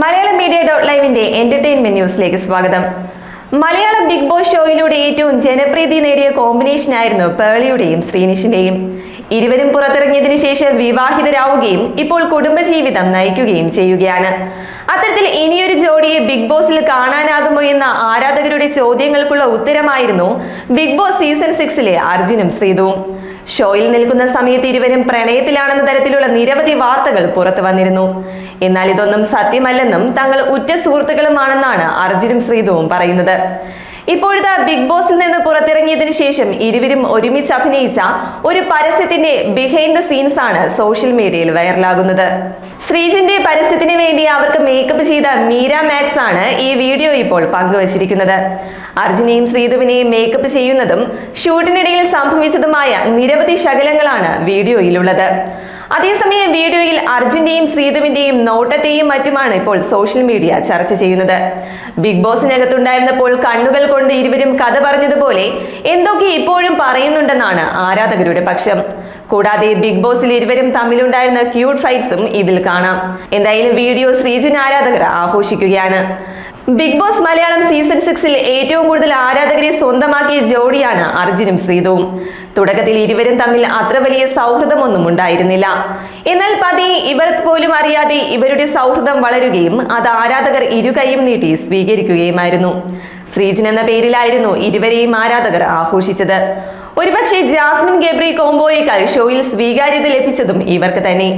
Malayalam media dot ലൈവിന്റെ entertainment ന്യൂസിലേക്ക് സ്വാഗതം. മലയാളം ബിഗ് ബോസ് ഷോയിലൂടെ ഏറ്റവും ജനപ്രീതി നേടിയ കോമ്പിനേഷൻ ആയിരുന്നു പേളിയുടെയും ശ്രീനിഷിന്റെയും. ഇരുവരും പുറത്തിറങ്ങിയതിനു ശേഷം വിവാഹിതരാവുകയും ഇപ്പോൾ കുടുംബജീവിതം നയിക്കുകയും ചെയ്യുകയാണ്. അത്തരത്തിൽ ഇനിയൊരു ജോഡിയെ ബിഗ് ബോസിൽ കാണാനാകുമോ എന്ന ആരാധകരുടെ ചോദ്യങ്ങൾക്കുള്ള ഉത്തരമായിരുന്നു ബിഗ് ബോസ് സീസൺ സിക്സിലെ അർജുനും ശ്രീതുവും. ഷോയിൽ നിൽക്കുന്ന സമയത്ത് ഇരുവരും പ്രണയത്തിലാണെന്ന തരത്തിലുള്ള നിരവധി വാർത്തകൾ പുറത്തു വന്നിരുന്നു. എന്നാൽ ഇതൊന്നും സത്യമല്ലെന്നും തങ്ങൾ ഉറ്റ സുഹൃത്തുക്കളുമാണെന്നാണ് അർജുനും ശ്രീധുവും പറയുന്നത്. ഇപ്പോഴത്തെ ബിഗ് ബോസിൽ നിന്ന് പുറത്തിറങ്ങിയതിനു ശേഷം ഇരുവരും ഒരുമിച്ച് അഭിനയിച്ച ഒരു പരസ്യത്തിന്റെ ബിഹൈൻഡ് ദ സീൻസ് ആണ് സോഷ്യൽ മീഡിയയിൽ വൈറലാകുന്നത്. ശ്രീജിന്റെ പരസ്യത്തിന് വേണ്ടി അവർക്ക് മേക്കപ്പ് ചെയ്ത മീര മാക്സ് ആണ് ഈ വീഡിയോ ഇപ്പോൾ പങ്കുവച്ചിരിക്കുന്നത്. അർജുനെയും ശ്രീധുവിനെയും മേക്കപ്പ് ചെയ്യുന്നതും ഷൂട്ടിനിടയിൽ സംഭവിച്ചതുമായ നിരവധി ശകലങ്ങളാണ് വീഡിയോയിലുള്ളത്. അതേസമയം വീഡിയോയിൽ അർജുന്റെയും ശ്രീധുവിന്റെയും നോട്ടത്തെയും മറ്റുമാണ് ഇപ്പോൾ സോഷ്യൽ മീഡിയ ചർച്ച ചെയ്യുന്നത്. ബിഗ് ബോസിനകത്തുണ്ടായിരുന്നപ്പോൾ കണ്ണുകൾ കൊണ്ട് ഇരുവരും കഥ പറഞ്ഞതുപോലെ എന്തൊക്കെ ഇപ്പോഴും പറയുന്നുണ്ടെന്നാണ് ആരാധകരുടെ പക്ഷം. കൂടാതെ ബിഗ് ബോസിൽ ഇരുവരും തമ്മിലുണ്ടായിരുന്ന ക്യൂട്ട് ഫൈറ്റ്സും ഇതിൽ കാണാം. എന്തായാലും വീഡിയോ ശ്രീജുൻ ആരാധകർ ആഘോഷിക്കുകയാണ്. ബിഗ് ബോസ് മലയാളം സീസൺ സിക്സിൽ ഏറ്റവും കൂടുതൽ ആരാധകരെ സ്വന്തമാക്കിയ ജോഡിയാണ് അർജുനും ശ്രീതുവും. തുടക്കത്തിൽ ഇരുവരും തമ്മിൽ അത്ര വലിയ സൗഹൃദമൊന്നും ഉണ്ടായിരുന്നില്ല. എന്നാൽ പതി ഇവർ പോലും അറിയാതെ ഇവരുടെ സൗഹൃദം വളരുകയും അത് ആരാധകർ ഇരുകൈയും നീട്ടി സ്വീകരിക്കുകയുമായിരുന്നു. ശ്രീജുൻ എന്ന പേരിലായിരുന്നു ഇരുവരെയും ആരാധകർ ആഘോഷിച്ചത്. ഒരുപക്ഷെ ജാസ്മിൻ ഗബ്രി കോംബോയേക്കാൾ ഷോയിൽ സ്വീകാര്യത ലഭിച്ചതും ഇവർക്ക് തന്നെ.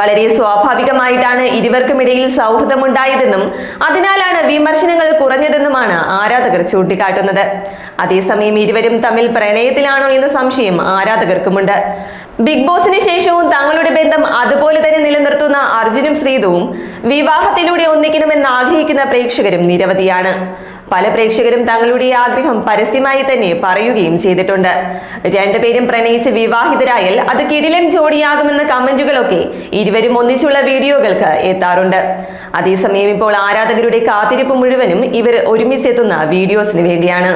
വളരെ സ്വാഭാവികമായിട്ടാണ് ഇരുവർക്കുമിടയിൽ സൗഹൃദമുണ്ടായതെന്നും അതിനാലാണ് വിമർശനങ്ങൾ കുറഞ്ഞതെന്നുമാണ് ആരാധകർ ചൂണ്ടിക്കാട്ടുന്നത്. അതേസമയം ഇരുവരും തമ്മിൽ പ്രണയത്തിലാണോ എന്ന സംശയം ആരാധകർക്കുമുണ്ട്. ബിഗ് ബോസിന് ശേഷവും തങ്ങളുടെ ബന്ധം അതുപോലെ തന്നെ നിലനിർത്തുന്ന അർജുനും ശ്രീതുവും വിവാഹത്തിലൂടെ ഒന്നിക്കണമെന്ന് ആഗ്രഹിക്കുന്ന പ്രേക്ഷകരും നിരവധിയാണ്. പല പ്രേക്ഷകരും തങ്ങളുടെ ആഗ്രഹം പരസ്യമായി തന്നെ പറയുകയും ചെയ്തിട്ടുണ്ട്. രണ്ടുപേരും പ്രണയിച്ച് വിവാഹിതരായാൽ അത് കിടിലൻ ജോഡിയാകുമെന്ന കമന്റുകളൊക്കെ ഇരുവരും ഒന്നിച്ചുള്ള വീഡിയോകൾക്ക് എത്താറുണ്ട്. അതേസമയം ഇപ്പോൾ ആരാധകരുടെ കാത്തിരിപ്പ് മുഴുവനും ഇവർ ഒരുമിച്ചെത്തുന്ന വീഡിയോസിന് വേണ്ടിയാണ്.